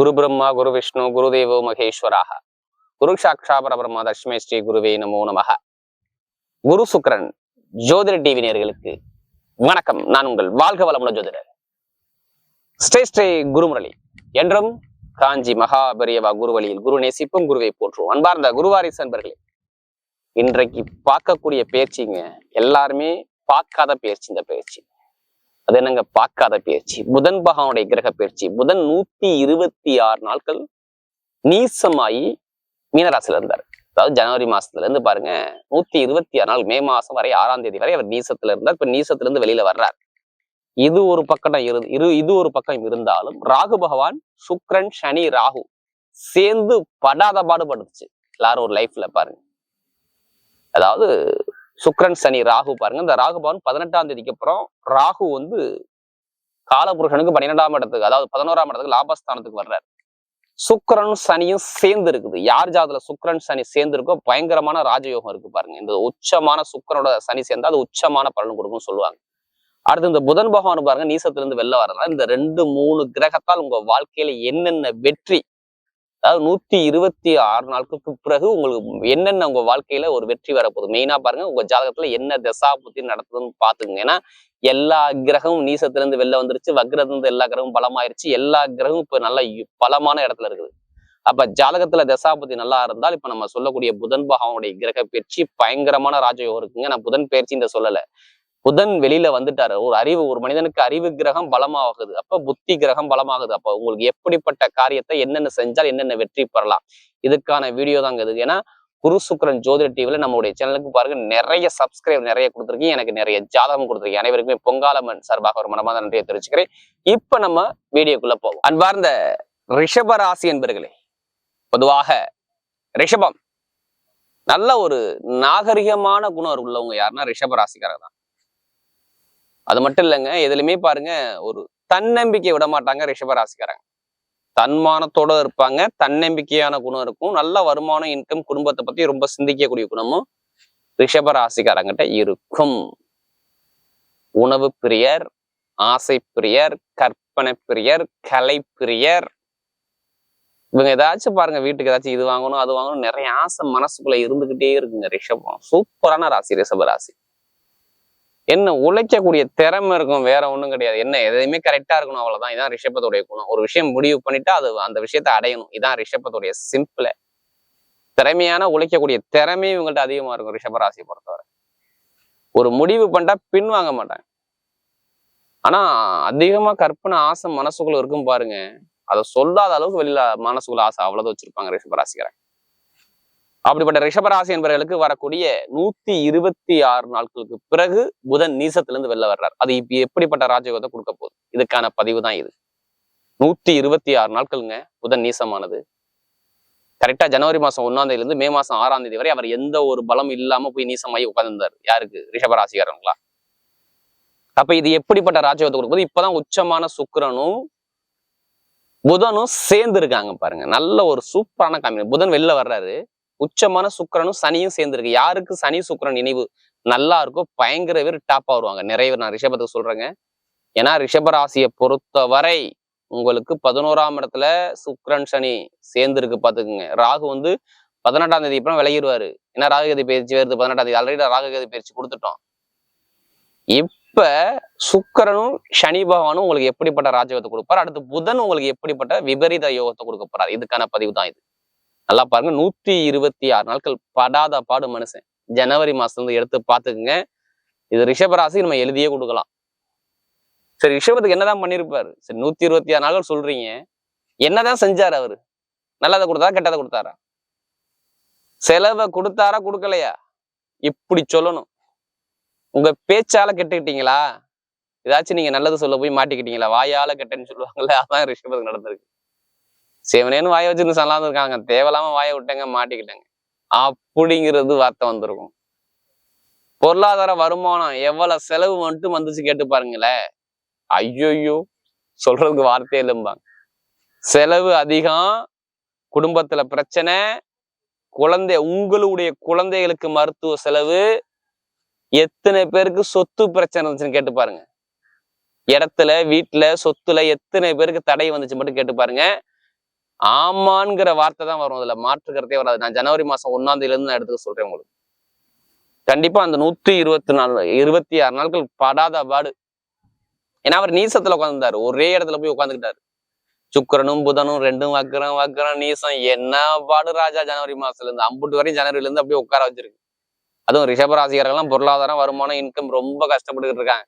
குரு பிரம்மா குரு விஷ்ணு குரு தேவோ மகேஸ்வராக. குரு சாட்சா பரபிரம்மா தஷ்மே ஸ்ரீ குருவே நமோ நமக. குரு சுக்கரன் ஜோதிட டிவி நேர்களுக்கு வணக்கம். நான் உங்கள் வாழ்க வளமுள்ள ஜோதிடர். ஸ்ரீ ஸ்ரீ குருமுரளி. என்றும் காஞ்சி மகாபெரியவா குருவழியில் குரு நேசிப்பும் குருவை போற்றுவோம் அன்பார்ந்த குருவாரிசு அன்பர்களே. இன்றைக்கு பார்க்கக்கூடிய பேச்சுங்க எல்லாருமே பார்க்காத பேச்சு இந்த பேச்சு. அது என்னங்க? பார்க்காத பயிற்சி புதன் பகவானுடைய கிரக பயிற்சி புதன் நூத்தி இருபத்தி ஆறு நாட்கள் நீசமாயி மீனராசில இருந்தார். அதாவது ஜனவரி மாசத்துல இருந்து பாருங்க நூத்தி இருபத்தி ஆறு நாள் மே மாசம் வரை ஆறாம் தேதி வரை அவர் நீசத்துல இருந்தார். இப்ப நீசத்துல இருந்து வெளியில வர்றார். இது ஒரு பக்கம் இரு இரு இது ஒரு பக்கம் இருந்தாலும் ராகு பகவான் சுக்ரன் சனி ராகு சேர்ந்து படாத பாடுபடுச்சு எல்லாரும் ஒரு லைஃப்ல பாருங்க. அதாவது சுக்ரன் சனி ராகு பாருங்க. இந்த ராகு பவன் பதினெட்டாம் தேதிக்கு அப்புறம் ராகு வந்து காலபுருஷனுக்கு பன்னிரெண்டாம் இடத்துக்கு அதாவது பதினோராம் இடத்துக்கு லாபஸ்தானத்துக்கு வர்றாரு. சுக்கரன் சனியும் சேர்ந்து இருக்குது. யார் ஜாதத்துல சுக்கிரன் சனி சேர்ந்து இருக்கோ பயங்கரமான ராஜயோகம் இருக்கு பாருங்க. இந்த உச்சமான சுக்கரனோட சனி சேர்ந்தா அது உச்சமான பலன் கொடுக்கும்னு சொல்லுவாங்க. அடுத்து இந்த புதன் பகவான் பாருங்க நீசத்துல இருந்து வெளில வர்றதுனால இந்த ரெண்டு மூணு கிரகத்தால் உங்க வாழ்க்கையில என்னென்ன வெற்றி அதாவது நூத்தி இருபத்தி ஆறு நாட்களுக்கு பிறகு உங்களுக்கு என்னென்ன உங்க வாழ்க்கையில ஒரு வெற்றி வரப்போகுது? மெயினா பாருங்க உங்க ஜாதகத்துல என்ன தசா புத்தி நடத்துதுன்னு பாத்துக்கோங்க ஏன்னா எல்லா கிரகமும் நீசத்துல இருந்து வெளில வந்துருச்சு வக்ரத்துல இருந்து எல்லா கிரகமும் பலமாயிருச்சு. எல்லா கிரகமும் இப்ப நல்ல பலமான இடத்துல இருக்குது. அப்ப ஜாதகத்துல தசாபதி நல்லா இருந்தால் இப்ப நம்ம சொல்லக்கூடிய புதன் பகவானுடைய கிரக பயிற்சி பயங்கரமான ராஜயோகம் இருக்குங்க. நான் புதன் பயிற்சி இந்த சொல்லல. புதன் வெளியில வந்துட்டாரு. ஒரு அறிவு ஒரு மனிதனுக்கு அறிவு கிரகம் பலமாகுது. அப்ப புத்தி கிரகம் பலமாகுது. அப்ப உங்களுக்கு எப்படிப்பட்ட காரியத்தை என்னென்ன செஞ்சால் என்னென்ன வெற்றி பெறலாம்? இதுக்கான வீடியோ தாங்க இது ஏன்னா குரு சுக்கரன் ஜோதிட டிவில நம்மளுடைய சேனலுக்கு பாருங்க நிறைய சப்ஸ்கிரைப் நிறைய கொடுத்துருக்கீங்க. எனக்கு நிறைய ஜாதகம் கொடுத்துருக்கீங்க. அனைவருக்குமே பொங்காலமன் சார்பாக ஒரு மனமாத நன்றியை தெரிவிச்சுக்கிறேன். இப்ப நம்ம வீடியோக்குள்ள போவோம். அன்பார்ந்த ரிஷப ராசி என்பர்களே பொதுவாக ரிஷபம் நல்ல ஒரு நாகரிகமான குணம் உள்ளவங்க யாருன்னா ரிஷப ராசிக்காரர் தான். அது மட்டும் இல்லைங்க எதுலையுமே பாருங்க ஒரு தன்னம்பிக்கை விட மாட்டாங்க ரிஷபராசிக்காரங்க தன்மானத்தோட இருப்பாங்க தன்னம்பிக்கையான குணம் இருக்கும் நல்ல வருமானம் இன்கம் குடும்பத்தை பத்தி ரொம்ப சிந்திக்கக்கூடிய குணமும் ரிஷப ராசிக்காரங்கிட்ட இருக்கும். உணவு பிரியர் ஆசை பிரியர் கற்பனை பிரியர் கலை பிரியர். இவங்க ஏதாச்சும் பாருங்க வீட்டுக்கு ஏதாச்சும் இது வாங்கணும் அது வாங்கணும் நிறைய ஆசை மனசுக்குள்ள இருந்துகிட்டே இருக்குங்க ரிஷபம். சூப்பரான ராசி ரிஷப ராசி. என்ன உழைக்கக்கூடிய திறமை இருக்கும் வேற ஒண்ணும் கிடையாது. என்ன எதையுமே கரெக்டா இருக்கணும் அவ்வளவுதான். இதான் ரிஷபத்துடைய குணம். ஒரு விஷயம் முடிவு பண்ணிட்டா அது அந்த விஷயத்தை அடையணும். இதான் ரிஷபத்துடைய சிம்பிள திறமையான உழைக்கக்கூடிய திறமையும் இவங்கள்ட்ட அதிகமா இருக்கும் ரிஷபராசியை பொறுத்தவரை. ஒரு முடிவு பண்ணிட்டா பின் வாங்க மாட்டாங்க. ஆனா அதிகமா கற்பனை ஆசை மனசுக்குள்ள இருக்கும் பாருங்க. அதை சொல்லாத அளவுக்கு வெளியில மனசுக்குள்ள ஆசை அவ்வளவு வச்சிருப்பாங்க ரிஷபராசிக்கிறேன் அப்படிப்பட்ட ரிஷபராசி என்பவர்களுக்கு வரக்கூடிய நூத்தி இருபத்தி ஆறு நாட்களுக்கு பிறகு புதன் நீசத்திலிருந்து வெளில வர்றார். அது இப்ப எப்படிப்பட்ட ராஜயோகத்தை கொடுக்க போகுது? இதுக்கான பதிவு தான் இது. நூத்தி இருபத்தி ஆறு நாட்களுங்க புதன் நீசமானது. கரெக்டா ஜனவரி மாசம் ஒன்னாம் தேதியில இருந்து மே மாசம் ஆறாம் தேதி வரை அவர் எந்த ஒரு பலம் இல்லாம போய் நீசமாயி உட்கார்ந்திருந்தார். யாருக்கு? ரிஷபராசிக்காரங்களா அப்ப இது எப்படிப்பட்ட ராஜயோகத்தை கொடுக்கும்போது இப்பதான் உச்சமான சுக்கரனும் புதனும் சேர்ந்து இருக்காங்க பாருங்க. நல்ல ஒரு சூப்பரான காமி புதன் வெளில வர்றாரு. உச்சமான சுக்கரனும் சனியும் சேர்ந்துருக்கு. யாருக்கு சனி சுக்கரன் நினைவு நல்லா இருக்கோ பயங்கர பேர் டாப்பா வருவாங்க. நிறைய பேர் நான் ரிஷபத்துக்கு சொல்றேங்க. ஏன்னா ரிஷபராசியை பொறுத்தவரை உங்களுக்கு பதினோராம் இடத்துல சுக்கரன் சனி சேர்ந்துருக்கு பாத்துக்குங்க ராகு வந்து பதினெட்டாம் தேதி அப்புறம் விலகிடுவாரு ஏன்னா ராகுகதி பயிற்சி வருது பதினெட்டாம் தேதி. ஆல்ரெடி ராகுகதி பயிற்சி கொடுத்துட்டோம். இப்ப சுக்கரனும் சனி பகவானும் உங்களுக்கு எப்படிப்பட்ட ராஜயோகத்தை கொடுப்பார்? அடுத்து புதன் உங்களுக்கு எப்படிப்பட்ட விபரீத யோகத்தை கொடுக்க போறார்? இதுக்கான பதிவு தான் இது. நல்லா பாருங்க. நூத்தி இருபத்தி ஆறு நாட்கள் படாத பாடு மனுஷன். ஜனவரி மாசத்துல இருந்து எடுத்து பாத்துக்குங்க இது ரிஷபராசி நம்ம எழுதியே கொடுக்கலாம். சரி ரிஷபத்துக்கு என்னதான் பண்ணிருப்பாரு? சரி நூத்தி இருபத்தி ஆறு நாட்கள் சொல்றீங்க. என்னதான் செஞ்சாரு அவரு? நல்லதை கொடுத்தாரா கெட்டதை கொடுத்தாரா? செலவை கொடுத்தாரா கொடுக்கலையா? இப்படி சொல்லணும். உங்க பேச்சால கெட்டுக்கிட்டீங்களா? ஏதாச்சும் நீங்க நல்லது சொல்ல போய் மாட்டிக்கிட்டீங்களா? வாயால கெட்டேன்னு சொல்லுவாங்கல்ல அதான் ரிஷபத்துக்கு நடந்திருக்கு. சேவனேன்னு வாய வச்சிருந்து சலாந்து இருக்காங்க தேவையில்லாம வாயை விட்டேங்க மாட்டிக்கிட்டேங்க. அப்படிங்கிறது வார்த்தை வந்திருக்கும். பொருளாதார வருமானம் எவ்வளவு செலவு மட்டும் வந்துச்சு கேட்டு பாருங்களேன். ஐயோயோ சொல்றதுக்கு வார்த்தையே இல்லைம்பாங்க. செலவு அதிகம் குடும்பத்துல பிரச்சனை குழந்தை உங்களுடைய குழந்தைகளுக்கு மருத்துவ செலவு எத்தனை பேருக்கு சொத்து பிரச்சனை இருந்துச்சுன்னு கேட்டு பாருங்க. இடத்துல வீட்டுல சொத்துல எத்தனை பேருக்கு தடை வந்துச்சு மட்டும் கேட்டு பாருங்க. ஆமாங்கிற வார்த்தை தான் வரும். அதுல மாற்று கருத்தே வராது. நான் ஜனவரி மாசம் ஒன்னாம் தேதியில இருந்து நான் எடுத்துக்க சொல்றேன் உங்களுக்கு. கண்டிப்பா அந்த நூத்தி இருபத்தி நாலு இருபத்தி ஆறு நாட்கள் படாத பாடு ஏன்னா அவர் நீசத்துல உட்காந்துருந்தாரு ஒரே இடத்துல போய் உட்காந்துக்கிட்டாரு சுக்கிரனும் புதனும் ரெண்டும் வக்கரம் வக்கரம் நீசம். என்ன பாடு ராஜா ஜனவரி மாசத்துல இருந்து அம்புட்டு வரையும் ஜனவரில இருந்து அப்படியே உட்கார வச்சிருக்கு. அதுவும் ரிஷபராசிகர்கள்லாம் பொருளாதாரம் வருமானம் இன்கம் ரொம்ப கஷ்டப்பட்டுக்கிட்டு இருக்காங்க.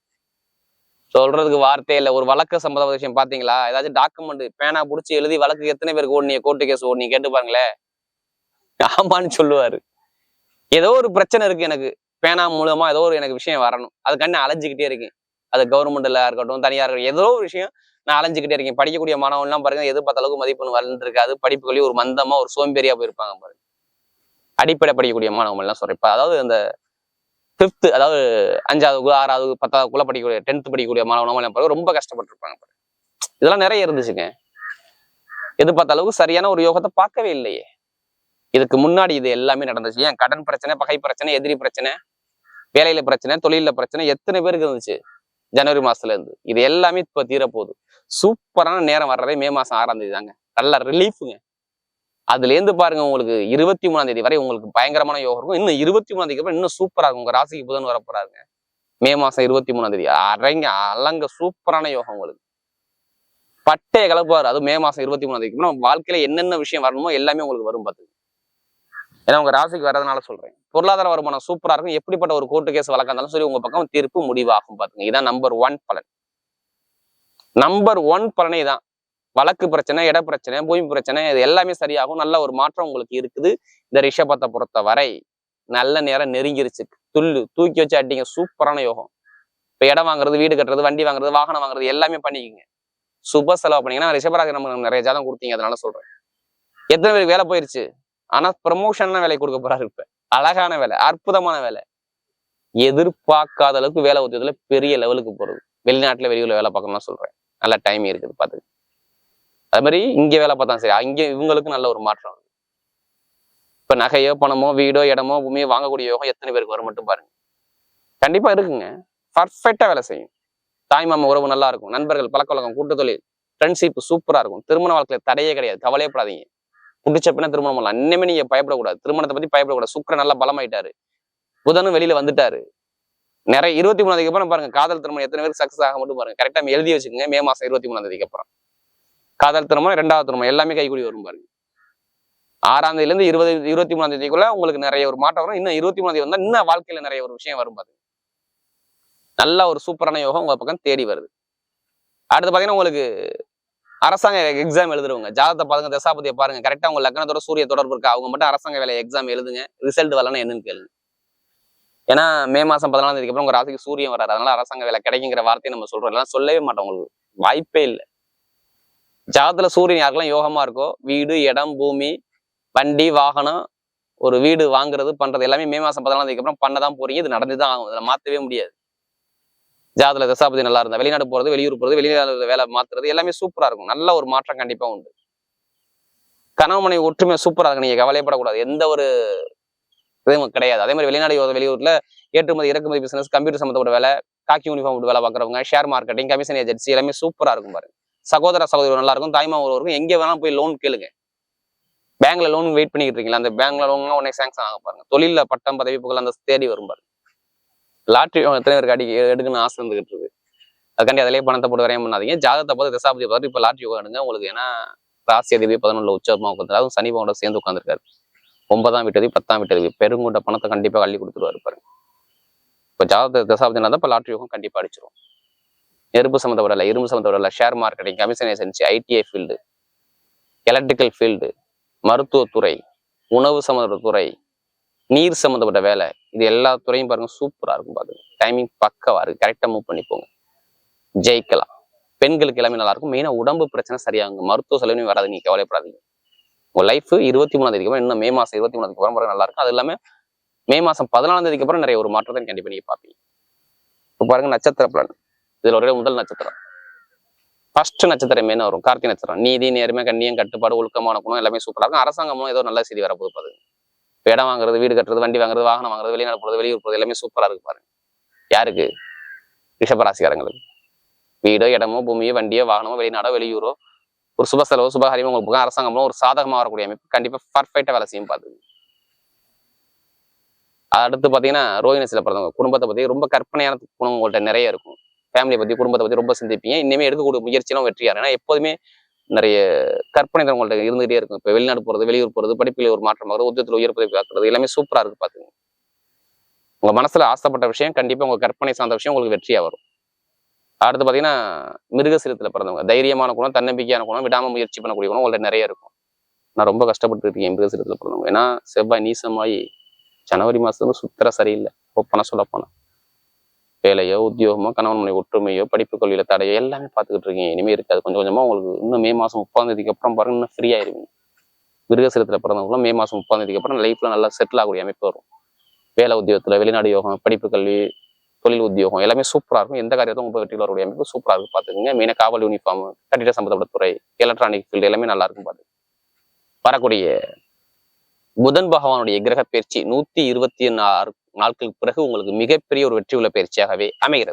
சொல்றதுக்கு வார்த்தையே இல்லை. ஒரு வழக்கு சம்பந்தப்பட்ட விஷயம் பாத்தீங்களா? ஏதாச்சும் டாக்குமெண்ட் பேனா பிடிச்சி எழுதி வழக்கு எத்தனை பேருக்கு ஓடுனீங்க? Court case ஓடுனீங்க? கேட்டு பாருங்களேன். ஆமான்னு சொல்லுவாரு. ஏதோ ஒரு பிரச்சனை இருக்கு எனக்கு. பேனா மூலமா ஏதோ ஒரு எனக்கு விஷயம் வரணும். அது கண்ணு அலைஞ்சிக்கிட்டே இருக்கேன். அது கவர்மெண்ட்ல இருக்கட்டும் தனியார் இருக்கட்டும் ஏதோ ஒரு விஷயம் நான் அலைஞ்சிக்கிட்டே இருக்கேன். படிக்கக்கூடிய மாணவன்லாம் பாருங்க எதிர்பார்த்த அளவுக்கு மதிப்பெண் வளர்ந்துருக்காது படிப்புகளையும் ஒரு மந்தமா ஒரு சோம்பேறியா போயிருப்பாங்க பாருங்க. அடிப்படை படிக்கக்கூடிய மாணவன் எல்லாம் சொல்றேன் அதாவது அந்த ஃபிஃப்த்து அதாவது அஞ்சாவது ஆறாவது பத்தாவதுக்குள்ள படிக்கக்கூடிய டென்த் படிக்கக்கூடிய மாணவ ரொம்ப கஷ்டப்பட்டிருப்பாங்க இதெல்லாம் நிறைய இருந்துச்சுங்க. எதிர்பார்த்த அளவுக்கு சரியான ஒரு யோகத்தை பார்க்கவே இல்லையே. இதுக்கு முன்னாடி இது எல்லாமே நடந்துச்சு. ஏன்? கடன் பிரச்சனை பகை பிரச்சனை எதிரி பிரச்சனை வேலையில பிரச்சனை தொழில பிரச்சனை எத்தனை பேருக்கு இருந்துச்சு? ஜனவரி மாசத்துல இருந்து. இது எல்லாமே இப்ப தீரப்போகுது. சூப்பரான நேரம் வர்றதே மே மாசம் ஆறாம் தேதி தாங்க. நல்ல ரிலீஃபுங்க அதுல இருந்து பாருங்க உங்களுக்கு இருபத்தி மூணாம் தேதி வரை உங்களுக்கு பயங்கரமான யோகம் இருக்கும். இன்னும் இருபத்தி மூணாம் தேதிக்கு அப்புறம் இன்னும் சூப்பரா இருக்கும். உங்க ராசிக்கு புதன் வரப்போறாருங்க மே மாசம் இருபத்தி மூணாம் தேதி. அரங்க அலங்க சூப்பரான யோகம் உங்களுக்கு. பட்டைய கலப்பாரு. அது மே மாசம் இருபத்தி மூணாம் தேதிக்கு அப்புறம் வாழ்க்கையில என்னென்ன விஷயம் வரணுமோ எல்லாமே உங்களுக்கு வரும் பார்த்து ஏன்னா உங்க ராசிக்கு வரதுனால சொல்றேன். பொருளாதார வருமானம் சூப்பரா இருக்கும். எப்படிப்பட்ட ஒரு கோர்ட்டு கேஸ் வழக்கம் இருந்தாலும் சரி உங்க பக்கம் தீர்ப்பு முடிவாகும் பாத்துங்க இதான் நம்பர் ஒன் பலன். நம்பர் ஒன் பலனே தான் வழக்கு பிரச்சனை இட பிரச்சனை பூமி பிரச்சனை இது எல்லாமே சரியாகும். நல்ல ஒரு மாற்றம் உங்களுக்கு இருக்குது. இந்த ரிஷபத்தை பொறுத்த வரை நல்ல நேரம் நெருங்கிருச்சு. துள்ளு தூக்கி வச்சு அடிங்க. சூப்பரான யோகம். இப்ப இடம் வாங்குறது வீடு கட்டுறது வண்டி வாங்குறது வாகனம் வாங்குறது எல்லாமே பண்ணிக்கோங்க. சுப செலவு பண்ணீங்கன்னா ரிஷபராக நம்ம நிறைய ஜாதகம் கொடுத்தீங்க அதனால சொல்றேன். எத்தனை பேருக்கு வேலை போயிருச்சு? ஆனா ப்ரமோஷன்லாம் வேலை கொடுக்க போறாரு இப்ப. அழகான வேலை அற்புதமான வேலை. எதிர்பார்க்காத அளவுக்கு வேலை உத்தியத்துல பெரிய லெவலுக்கு போறது. வெளிநாட்டுல வெளியூர்ல வேலை பார்க்கணும்னு சொல்றேன். நல்ல டைம் இருக்குது பாத்துக்கு அது மாதிரி இங்க வேலை பார்த்தா சரி அங்கே இவங்களுக்கு நல்ல ஒரு மாற்றம். இப்போ இப்ப நகையோ பணமோ வீடோ இடமோ பூமியோ வாங்கக்கூடிய யோகம் எத்தனை பேருக்கு வரும் மட்டும் பாருங்க. கண்டிப்பா இருக்குங்க. பர்ஃபெக்டா வேலை செய்யும். தாய் மாமா உறவு நல்லா இருக்கும். நண்பர்கள் பழக்க வழக்கம் ஃப்ரெண்ட்ஷிப் சூப்பரா இருக்கும். திருமண வாழ்க்கையில தடையே கிடையாது. கவலையப்படாதீங்க. பிடிச்ச பின்ன திருமணம் பண்ணலாம். இன்னுமே நீங்க பயப்படக்கூடாது. திருமணத்தை பத்தி பயப்படக்கூடாது. சுக்கரன் நல்லா பலமாயிட்டாரு. புதனும் வெளியில் வந்துட்டாரு. நிறைய இருபத்தி மூணாம் தேதிக்கு அப்புறம் பாருங்க காதல் திருமணம் எத்தனை பேருக்கு சக்ஸஸ் ஆக மட்டும் பாருங்க. கரெக்டாக எழுதி வச்சுக்கோங்க. மே மாசம் இருபத்தி மூணாம் தேதிக்கு அப்புறம். காதல் திருமணம் ரெண்டாவது திருமணம் எல்லாமே கைகூடி வரும் பாருங்க. ஆறாம் தேதியிலேருந்து இருபது இருபத்தி மூணாம் தேதிக்குள்ள உங்களுக்கு நிறைய ஒரு மாற்றம் வரும். இன்னும் இருபத்தி மூணாம் தேதி வந்தால் இன்னும் வாழ்க்கையில நிறைய ஒரு விஷயம் வரும் பாருங்க. நல்ல ஒரு சூப்பரான யோகம் உங்க பக்கம் தேடி வருது. அடுத்து பார்த்தீங்கன்னா உங்களுக்கு அரசாங்க எக்ஸாம் எழுதுறவங்க ஜாதகத்தை பாருங்க தசாபதியை பாருங்க. கரெக்டாக உங்க லக்னத்தோட சூரிய தொடர்பு இருக்கா? அவங்க மட்டும் அரசாங்க வேலை எக்ஸாம் எழுதுங்க. ரிசல்ட் வரலன்னா என்னன்னு கேளுங்க. ஏன்னா மே மாசம் பதினாலாம் தேதிக்கு அப்புறம் உங்க ராசிக்கு சூரியன் வராது அதனால அரசாங்க வேலை கிடைக்குங்கிற வார்த்தையை நம்ம சொல்றோம். எல்லாம் சொல்லவே மாட்டோம் உங்களுக்கு. வாய்ப்பே இல்லை. ஜாதத்துல சூரியன் யாருக்கெல்லாம் யோகமா இருக்கோ வீடு இடம் பூமி வண்டி வாகனம் ஒரு வீடு வாங்குறது பண்றது எல்லாமே மே மாசம் பதினாலாம் தேதிக்கு அப்புறம் பண்ணதான் போறீங்க. இது நடந்துதான் ஆகும். இதில் மாத்தவே முடியாது. ஜாதத்துல தசாபதி நல்லா இருந்தா வெளிநாடு போறது வெளியூர் போறது வெளிநாடு வேலை மாத்துறது எல்லாமே சூப்பரா இருக்கும். நல்ல ஒரு மாற்றம் கண்டிப்பா உண்டு. கணவனை ஒற்றுமை சூப்பரா இருக்கு நீங்க கவலைப்படக்கூடாது. எந்த ஒரு இதுவும் கிடையாது. அதே மாதிரி வெளிநாடு வெளியூர்ல ஏற்றுமதி இறக்குமதி பிசினஸ் கம்ப்யூட்டர் சம்மந்தப்பட்ட வேலை காக்கி யூனிஃபார்ம் வேலை பார்க்குறவங்க ஷேர் மார்க்கெட்டிங் கமிஷன் ஏஜென்சி எல்லாமே சூப்பரா இருக்கும் பாருங்க. சகோதர சகோதரி நல்லா இருக்கும் தாய்மா ஒருவருக்கும் எங்க வேணாலும் போய் லோன் கேளுங்க. பேங்க்ல லோன் வெயிட் பண்ணிட்டு இருக்கீங்களா? அந்த பேங்க்ல லோன் உடனே சாங்ஷன் ஆக பாருங்க. தொழில பட்டம் பதவி புகழ் அந்த தேடி வரும் பாருங்க. லாட்ரி எத்தனை பேருக்கு அடி எடுக்கணும்னு ஆசை இருந்துகிட்டு இருக்கு. அதுக்காண்டி அதிலே பணத்தை போட்டு வரையும் பண்ணாதீங்க ஜாதகத்தை பார்த்து தசாபதி பார்த்து இப்போ லாட்ரி யோகா எடுங்க. உங்களுக்கு ஏன்னா ராசி அதிபதி பதினொன்று உச்சமா உட்காந்து அதுவும் சனிபாவோட சேர்ந்து உட்காந்துருக்காரு ஒன்பதாம் வீட்டதி பத்தாம் வீட்டதி பெருங்கூட்ட பணத்தை கண்டிப்பா அள்ளி கொடுத்துருவாரு பாருங்க. இப்போ ஜாதக தசாபதினா தான் இப்போ லாட்ரி யோகம் கண்டிப்பா அடிச்சிரும். நெருப்பு சம்மந்தப்படல இரும்பு சம்மந்தப்படல share marketing commission agency ITI field electrical field மருத்துவத்துறை உணவு சம்மந்தப்பட்ட துறை நீர் சம்மந்தப்பட்ட வேலை இது எல்லா துறையும் பாருங்க சூப்பரா இருக்கும் பாருங்க டைமிங் பக்கவாக இருக்குது கரெக்டா மூவ் பண்ணி போங்க ஜெயிக்கலாம். பெண்களுக்கு எல்லாமே நல்லா இருக்கும். மெயினா உடம்பு பிரச்சனை சரியாகுங்க. மருத்துவ செலவுன்னு வராது. நீங்க கவலைப்படாதீங்க. உங்க லைஃப் இருபத்தி மூணாம் தேதிக்கு அப்புறம் இன்னும் மே மாசம் இருபத்தி மூணாம் தேதிக்கு அப்புறம் நல்லா இருக்கும். அது எல்லாமே மே மாசம் பதினாலாம் தேதிக்கு அப்புறம் நிறைய ஒரு மாற்றத்தை கண்டிப்பா நீங்கள் பார்ப்பீங்க. இப்போ பாருங்க நட்சத்திர பலன். இதுல ஒரே முதல் நட்சத்திரம். ஃபர்ஸ்ட் நட்சத்திரமே வரும். கார்த்திகை நட்சத்திரம். நீதி நேர்மை கண்ணியம் கட்டுப்பாடு ஒழுக்கமான குணம் எல்லாமே சூப்பரா இருக்கும். அரசாங்கமும் ஏதோ நல்ல செய்தி வர பாருங்க இடம் வாங்குறது வீடு கட்டுறது வண்டி வாங்குறது வாகனம் வாங்குறது வெளிநாடு போறது வெளியூர் போகிறது எல்லாமே சூப்பராக இருக்கு பாருங்க யாருக்கு? ரிஷபராசிக்காரங்களுக்கு. வீடோ இடமோ பூமியோ வண்டியோ வாகனமோ வெளிநாடோ வெளியூரோ ஒரு சுப செலவு சுபகாரியமோ உங்களுக்கு புகம். ஒரு சாதகமா வரக்கூடிய அமைப்பு. கண்டிப்பா பர்ஃபெக்டாக வேலை செய்யும் பார்த்துங்க அடுத்து பாத்தீங்கன்னா ரோஹிணி சில பிறந்தவங்க. குடும்பத்தை பத்தி ரொம்ப கற்பனையான குணம் உங்கள்கிட்ட நிறைய இருக்கும். ஃபேமிலியை பற்றி குடும்பத்தை பத்தி ரொம்ப சிந்திப்பீங்க. இனிமே எடுக்கக்கூடிய முயற்சியெல்லாம் வெற்றியாரு ஏன்னா எப்போதுமே நிறைய கற்பனை தான் உங்கள்ட்ட இருந்துகிட்டே இருக்கும். இப்போ வெளிநாடு போறது வெளியூர் போறது படிப்பில் ஒரு மாற்றம் ஆகுறது உத்தியத்தில் உயர் பதவி பார்க்கறது எல்லாமே சூப்பராக இருக்குது பார்த்துங்க உங்க மனசுல ஆசைப்பட்ட விஷயம் கண்டிப்பா உங்க கற்பனை சார்ந்த விஷயம் உங்களுக்கு வெற்றியா வரும். அடுத்து பாத்தீங்கன்னா மிருகசீரத்துல பிறந்தவங்க. தைரியமான குணம் தன்னம்பிக்கையான குணம் விடாம முயற்சி பண்ணக்கூடிய குணம் உங்கள்ட்ட நிறைய இருக்கும். நான் ரொம்ப கஷ்டப்பட்டு இருக்கேன் மிருகசீரத்துல பிறந்தவங்க. ஏன்னா செவ்வாய் நீசமாயி ஜனவரி மாசத்துல சுத்தர சரியில்லை. பணம் சொல்ல போனால் வேலையோ உத்தியோகமோ கணவன் மனை ஒற்றுமையோ படிப்பு கல்வியில தடையோ எல்லாமே பார்த்துக்கிட்டு இருக்கீங்க. இனிமே இருக்காது. கொஞ்சம் கொஞ்சமாக உங்களுக்கு இன்னும் மே மாசம் முப்பாம் தேதிக்கு அப்புறம் பாருங்க இன்னும் ஃப்ரீ ஆயிருவீங்க. மிருகசீரத்தில் பிறந்தவங்களும் மே மாதம் முப்பாம் தேதிக்கு அப்புறம் லைஃப்ல நல்லா செட்டில் ஆகக்கூடிய அமைப்பு வரும். வேலை உத்தியோகத்துல வெளிநாடு யோகம் படிப்பு கல்வி தொழில் உத்தியோகம் எல்லாமே சூப்பரா இருக்கும். எந்த காரியத்தும் உங்கள் வெற்றியில் வரக்கூடிய அமைப்பு சூப்பராக இருக்கும் பார்த்துக்கோங்க. மெயினாக காவல் யூனிஃபார்ம் கட்டிட சம்பந்தப்பட்ட துறை எலக்ட்ரானிக் ஃபீல்டு எல்லாமே நல்லா இருக்கும் பாத்து வரக்கூடிய புதன் பகவானுடைய கிரக பயிற்சி நூத்தி இருபத்தி ஆறு நாட்களுக்கு பிறகு உங்களுக்கு மிகப்பெரிய ஒரு வெற்றி உள்ள பயிற்சியாகவே அமைகிறது.